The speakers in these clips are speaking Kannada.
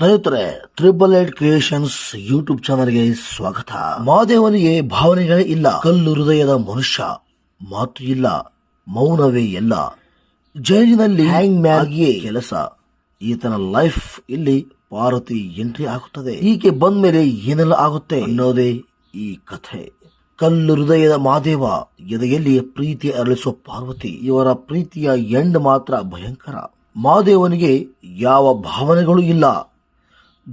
ಸ್ನೇಹಿತರೆ ಟ್ರಿಬಲ್ ಏಟ್ ಕ್ರಿಯೇಷನ್ಸ್ ಯೂಟ್ಯೂಬ್ ಚಾನಲ್ಗೆ ಸ್ವಾಗತ. ಮಹಾದೇವನಿಗೆ ಭಾವನೆಗಳೇ ಇಲ್ಲ. ಕಲ್ಲು ಹೃದಯದ ಮನುಷ್ಯ ಮಾತು ಇಲ್ಲ, ಮೌನವೇ ಎಲ್ಲ ಜೈಲಿನಲ್ಲಿ ಹ್ಯಾಂಗ್ ಮ್ಯಾಗಿಯೇ ಕೆಲಸ. ಈತನ ಲೈಫ್ ಇಲ್ಲಿ ಪಾರ್ವತಿ ಎಂಟ್ರಿ ಆಗುತ್ತದೆ. ಈಕೆ ಬಂದ ಮೇಲೆ ಏನೆಲ್ಲ ಆಗುತ್ತೆ ಅನ್ನೋದೇ ಈ ಕಥೆ. ಕಲ್ಲು ಹೃದಯದ ಮಾದೇವ ಎದೆಯಲ್ಲಿ ಪ್ರೀತಿ ಅರಳಿಸುವ ಪಾರ್ವತಿ. ಇವರ ಪ್ರೀತಿಯ ಎಂಡ್ ಮಾತ್ರ ಭಯಂಕರ. ಮಾದೇವನಿಗೆ ಯಾವ ಭಾವನೆಗಳು ಇಲ್ಲ.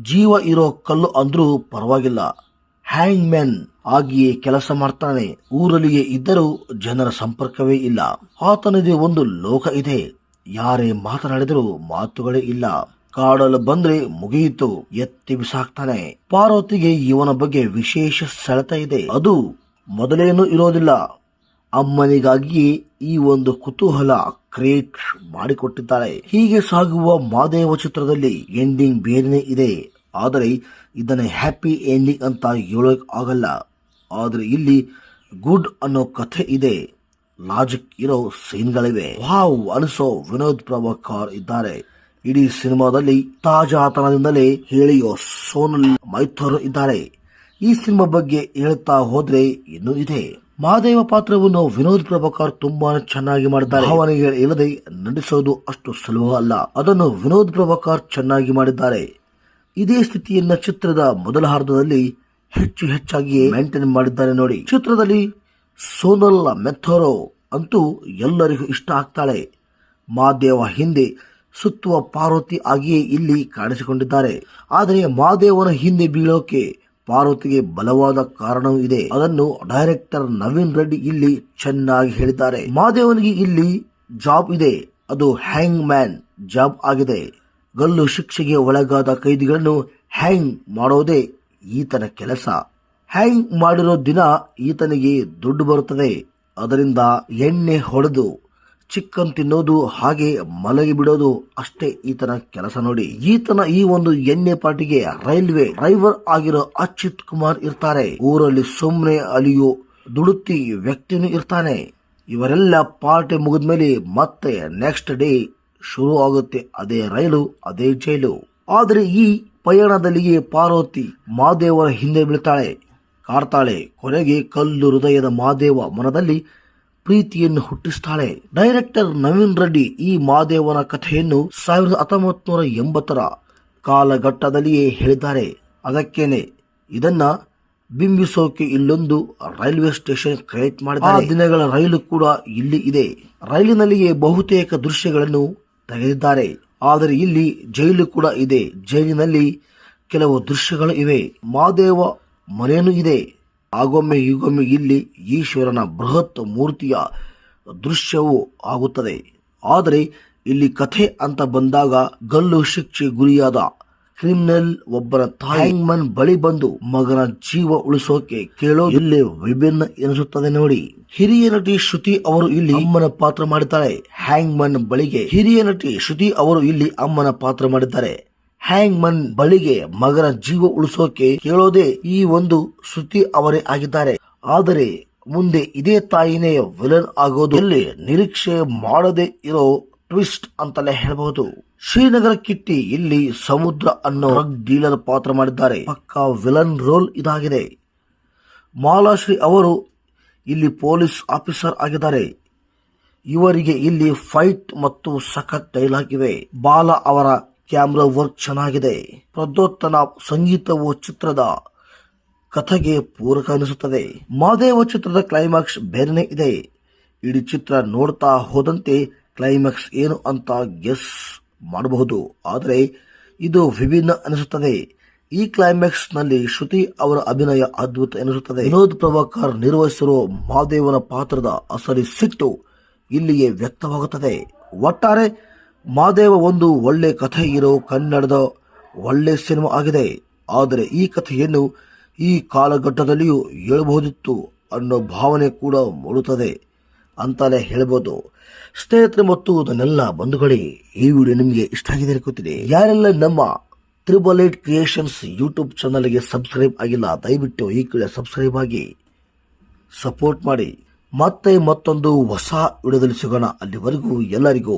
ಜೀವ ಇರೋ ಕಲ್ಲು ಅಂದ್ರೂ ಪರವಾಗಿಲ್ಲ. ಹ್ಯಾಂಗ್ ಮ್ಯಾನ್ ಆಗಿಯೇ ಕೆಲಸ ಮಾಡ್ತಾನೆ. ಊರಲ್ಲಿಯೇ ಇದ್ದರೂ ಜನರ ಸಂಪರ್ಕವೇ ಇಲ್ಲ. ಆತನಿಗೆ ಒಂದು ಲೋಕ ಇದೆ. ಯಾರೇ ಮಾತನಾಡಿದರೂ ಮಾತುಗಳೇ ಇಲ್ಲ. ಕಾಡಲು ಬಂದ್ರೆ ಮುಗಿಯಿತು. ಎತ್ತಿ ಬಿಸಾಕ್ತಾನೆ. ಪಾರ್ವತಿಗೆ ಇವನ ಬಗ್ಗೆ ವಿಶೇಷ ಸೆಳೆತ ಇದೆ. ಅದು ಮೊದಲೇನು ಇರೋದಿಲ್ಲ. ಅಮ್ಮನಿಗಾಗಿಯೇ ಈ ಒಂದು ಕುತೂಹಲ ಕ್ರಿಯೇಟ್ ಮಾಡಿಕೊಟ್ಟಿದ್ದಾರೆ ಹೀಗೆ ಸಾಗುವ ಮಾದೇವ ಚಿತ್ರದಲ್ಲಿ ಎಂಡಿಂಗ್ ಬೇರೆ ಇದೆ. ಆದರೆ ಇದನ್ನ ಹ್ಯಾಪಿ ಎಂಡಿಂಗ್ ಅಂತ ಹೇಳೋಕ್ ಆಗಲ್ಲ. ಆದರೆ ಇಲ್ಲಿ ಗುಡ್ ಅನ್ನೋ ಕಥೆ ಇದೆ. ಲಾಜಿಕ್ ಇರೋ ಸೀನ್ಗಳಿವೆ. ವಾವ್, ಅನಿಸೋ ವಿನೋದ್ ಪ್ರಭಾಕರ್ ಇದ್ದಾರೆ. ಇಡೀ ಸಿನಿಮಾದಲ್ಲಿ ತಾಜಾತನದಿಂದಲೇ ಹೇಳಿಯೋ ಸೋನಲ್ ಮೈಥೋರ್ ಇದ್ದಾರೆ. ಈ ಸಿನಿಮಾ ಬಗ್ಗೆ ಹೇಳ್ತಾ ಹೋದ್ರೆ ಇನ್ನೂ ಇದೆ. ಮಹಾದೇವ ಪಾತ್ರವನ್ನು ವಿನೋದ್ ಪ್ರಭಾಕರ್ ತುಂಬಾ ಚೆನ್ನಾಗಿ ಮಾಡಿದ್ದಾರೆ. ಭಾವನೆಗೆ ಇಲ್ಲದೆ ನಟಿಸೋದು ಅಷ್ಟು ಸುಲಭ ಅಲ್ಲ ಅದನ್ನು ವಿನೋದ್ ಪ್ರಭಾಕರ್ ಚೆನ್ನಾಗಿ ಮಾಡಿದ್ದಾರೆ. ಇದೇ ಸ್ಥಿತಿಯನ್ನ ಚಿತ್ರದ ಮೊದಲ ಹಾರ್ದದಲ್ಲಿ ಹೆಚ್ಚು ಹೆಚ್ಚಾಗಿ ಮೇಂಟೈನ್ ಮಾಡಿದ್ದಾರೆ ನೋಡಿ. ಚಿತ್ರದಲ್ಲಿ ಸೋನಲ್ ಮೆಥೋರೋ ಅಂತೂ ಎಲ್ಲರಿಗೂ ಇಷ್ಟ ಆಗ್ತಾಳೆ. ಮಾದೇವ ಹಿಂದೆ ಸುತ್ತುವ ಪಾರ್ವತಿ ಆಗಿಯೇ ಇಲ್ಲಿ ಕಾಣಿಸಿಕೊಂಡಿದ್ದಾರೆ. ಆದರೆ ಮಾದೇವನ ಹಿಂದೆ ಬೀಳೋಕೆ ಪಾರ್ವತಿಗೆ ಬಲವಾದ ಕಾರಣವೂ ಇದೆ. ಅದನ್ನು ಡೈರೆಕ್ಟರ್ ನವೀನ್ ರೆಡ್ಡಿ ಇಲ್ಲಿ ಚೆನ್ನಾಗಿ ಹೇಳಿದ್ದಾರೆ. ಮಾದೇವನಿಗೆ ಇಲ್ಲಿ ಜಾಬ್ ಇದೆ. ಅದು ಹ್ಯಾಂಗ್ ಮ್ಯಾನ್ ಜಾಬ್ ಆಗಿದೆ. ಗಲ್ಲು ಶಿಕ್ಷೆಗೆ ಒಳಗಾದ ಕೈದಿಗಳನ್ನು ಹ್ಯಾಂಗ್ ಮಾಡೋದೇ ಈತನ ಕೆಲಸ. ಹ್ಯಾಂಗ್ ಮಾಡಿರೋ ದಿನ ಈತನಿಗೆ ದುಡ್ಡು ಬರುತ್ತದೆ. ಅದರಿಂದ ಎಣ್ಣೆ ಹೊಡೆದು ಚಿಕ್ಕನ್ ತಿನ್ನೋದು ಹಾಗೆ ಮಲಗಿ ಬಿಡೋದು ಅಷ್ಟೇ ಈತನ ಕೆಲಸ ನೋಡಿ. ಈತನ ಈ ಒಂದು ಎಣ್ಣೆ ಪಾರ್ಟಿಗೆ ರೈಲ್ವೆ ಡ್ರೈವರ್ ಆಗಿರೋ ಅಚ್ಯುತ್ ಕುಮಾರ್ ಇರ್ತಾರೆ. ಊರಲ್ಲಿ ಸುಮ್ಮನೆ ಅಲಿಯೋ ದುಡುತ್ತಿ ವ್ಯಕ್ತಿನೂ ಇರ್ತಾನೆ. ಇವರೆಲ್ಲ ಪಾರ್ಟಿ ಮುಗಿದ್ಮೇಲೆ ಮತ್ತೆ ನೆಕ್ಸ್ಟ್ ಡೇ ಶುರು ಆಗುತ್ತೆ ಅದೇ ರೈಲು, ಅದೇ ಜೈಲು. ಆದರೆ ಈ ಪಯಣದಲ್ಲಿಯೇ ಪಾರ್ವತಿ ಮಾದೇವರ ಹಿಂದೆ ಬೀಳ್ತಾಳೆ. ಕಾಡ್ತಾಳೆ. ಕೊನೆಗೆ ಕಲ್ಲು ಹೃದಯದ ಮಾದೇವ ಮನದಲ್ಲಿ ಪ್ರೀತಿಯನ್ನು ಹುಟ್ಟಿಸ್ತಾಳೆ. ಡೈರೆಕ್ಟರ್ ನವೀನ್ ರೆಡ್ಡಿ ಈ ಮಾದೇವನ ಕಥೆಯನ್ನು ಸಾವಿರದ ಹತ್ತೊಂಬತ್ತು ನೂರ ಎಂಬತ್ತರ ಕಾಲಘಟ್ಟದಲ್ಲಿಯೇ ಹೇಳಿದ್ದಾರೆ. ಅದಕ್ಕೇನೆ ಇದನ್ನ ಬಿಂಬಿಸೋಕೆ ಇಲ್ಲೊಂದು ರೈಲ್ವೆ ಸ್ಟೇಷನ್ ಕ್ರಿಯೇಟ್ ಮಾಡಿದ್ದಾರೆ. ದಿನಗಳ ರೈಲು ಕೂಡ ಇಲ್ಲಿ ಇದೆ. ರೈಲಿನಲ್ಲಿಯೇ ಬಹುತೇಕ ದೃಶ್ಯಗಳನ್ನು ತೆಗೆದಿದ್ದಾರೆ. ಆದರೆ ಇಲ್ಲಿ ಜೈಲು ಕೂಡ ಇದೆ. ಜೈಲಿನಲ್ಲಿ ಕೆಲವು ದೃಶ್ಯಗಳು ಇವೆ. ಮಾದೇವ ಮನೆಯೂ ಇದೆ. ಆಗೊಮ್ಮೆ ಈಗೊಮ್ಮೆ ಇಲ್ಲಿ ಈಶ್ವರನ ಬೃಹತ್ ಮೂರ್ತಿಯ ದೃಶ್ಯವೂ ಆಗುತ್ತದೆ. ಆದರೆ ಇಲ್ಲಿ ಕಥೆ ಅಂತ ಬಂದಾಗ ಗಲ್ಲು ಶಿಕ್ಷೆ ಗುರಿಯಾದ ಕ್ರಿಮಿನಲ್ ಒಬ್ಬರ ತಾಯಿಮನ್ ಬಳಿ ಬಂದು ಮಗನ ಜೀವ ಉಳಿಸೋಕೆ ಕೇಳೋ ಇಲ್ಲಿ ವಿಭಿನ್ನ ಎನಿಸುತ್ತದೆ ನೋಡಿ. ಹಿರಿಯ ನಟಿ ಶ್ರುತಿ ಅವರು ಇಲ್ಲಿ ಅಮ್ಮನ ಪಾತ್ರ ಮಾಡಿದ್ದಾರೆ. ಹ್ಯಾಂಗ್ ಮನ್ ಬಳಿಗೆ ಹಿರಿಯ ನಟಿ ಶ್ರುತಿ ಅವರು ಇಲ್ಲಿ ಅಮ್ಮನ ಪಾತ್ರ ಮಾಡಿದ್ದಾರೆ. ಹ್ಯಾಂಗ್ ಮನ್ ಬಳಿಗೆ ಮಗನ ಜೀವ ಉಳಿಸೋಕೆ ಕೇಳೋದೇ ಈ ಒಂದು ಶ್ರುತಿ ಅವರೇ ಆಗಿದ್ದಾರೆ. ಆದರೆ ಮುಂದೆ ಇದೇ ತಾಯಿನೇ ವಿಲನ್ ಆಗೋದು ಇಲ್ಲಿ ನಿರೀಕ್ಷೆ ಮಾಡದೇ ಇರೋ ಟ್ವಿಸ್ಟ್ ಅಂತಲೇ ಹೇಳಬಹುದು. ಶ್ರೀನಗರ ಕಿಟ್ಟಿ ಇಲ್ಲಿ ಸಮುದ್ರ ಅನ್ನೋ ರಗ್ ಡೀಲರ್ ಪಾತ್ರ ಮಾಡಿದ್ದಾರೆ. ಪಕ್ಕಾ ವಿಲನ್ ರೋಲ್ ಇದಾಗಿದೆ. ಮಾಲಾಶ್ರೀ ಅವರು ಇಲ್ಲಿ ಪೊಲೀಸ್ ಆಫೀಸರ್ ಆಗಿದ್ದಾರೆ. ಇವರಿಗೆ ಇಲ್ಲಿ ಫೈಟ್ ಮತ್ತು ಸಖತ್ ಡೈಲಾಗ್ ಇವೆ. ಬಾಲ ಅವರ ಕ್ಯಾಮ್ರಾ ವರ್ಕ್ ಚೆನ್ನಾಗಿದೆ. ಪ್ರದೋತ್ತನ ಸಂಗೀತವು ಚಿತ್ರದ ಕಥೆಗೆ ಪೂರಕ ಅನಿಸುತ್ತದೆ. ಮಾದೇವ ಚಿತ್ರದ ಕ್ಲೈಮ್ಯಾಕ್ಸ್ ಬೇರೆ ಇದೆ. ಇಡೀ ಚಿತ್ರ ನೋಡ್ತಾ ಹೋದಂತೆ ಕ್ಲೈಮ್ಯಾಕ್ಸ್ ಏನು ಅಂತ ಗೆಸ್ ಮಾಡಬಹುದು. ಆದರೆ ಇದು ವಿಭಿನ್ನ ಅನಿಸುತ್ತದೆ. ಈ ಕ್ಲೈಮ್ಯಾಕ್ಸ್ನಲ್ಲಿ ಶ್ರುತಿ ಅವರ ಅಭಿನಯ ಅದ್ಭುತ ಎನಿಸುತ್ತದೆ. ವಿನೋದ್ ಪ್ರಭಾಕರ್ ನಿರ್ವಹಿಸಿರುವ ಮಾದೇವನ ಪಾತ್ರದ ಅಸಲಿ ಸಿಟ್ಟು ಇಲ್ಲಿಯೇ ವ್ಯಕ್ತವಾಗುತ್ತದೆ. ಒಟ್ಟಾರೆ ಮಾದೇವ ಒಂದು ಒಳ್ಳೆ ಕಥೆ ಇರೋ ಕನ್ನಡದ ಒಳ್ಳೆ ಸಿನಿಮಾ ಆಗಿದೆ. ಆದರೆ ಈ ಕಥೆಯನ್ನು ಈ ಕಾಲಘಟ್ಟದಲ್ಲಿಯೂ ಹೇಳಬಹುದಿತ್ತು ಅನ್ನೋ ಭಾವನೆ ಕೂಡ ಮೂಡುತ್ತದೆ ಅಂತಲೇ ಹೇಳ್ಬೋದು. ಸ್ನೇಹಿತರೆ ಮತ್ತು ನನ್ನೆಲ್ಲ ಬಂಧುಗಳೇ, ಈ ವಿಡಿಯೋ ನಿಮಗೆ ಇಷ್ಟ ಆಗಿದೆ ಅನ್ಕೋತೀನಿ. ಯಾರೆಲ್ಲ ನಮ್ಮ ತ್ರಿಬಲ್ ಏಟ್ ಕ್ರಿಯೇಷನ್ಸ್ ಯೂಟ್ಯೂಬ್ ಚಾನಲ್ಗೆ ಸಬ್ಸ್ಕ್ರೈಬ್ ಆಗಿಲ್ಲ, ದಯವಿಟ್ಟು ಈ ಕಡೆ ಸಬ್ಸ್ಕ್ರೈಬ್ ಆಗಿ ಸಪೋರ್ಟ್ ಮಾಡಿ. ಮತ್ತೆ ಮತ್ತೊಂದು ಹೊಸ ವಿಡಿಯೋದಲ್ಲಿ ಸಿಗೋಣ. ಅಲ್ಲಿವರೆಗೂ ಎಲ್ಲರಿಗೂ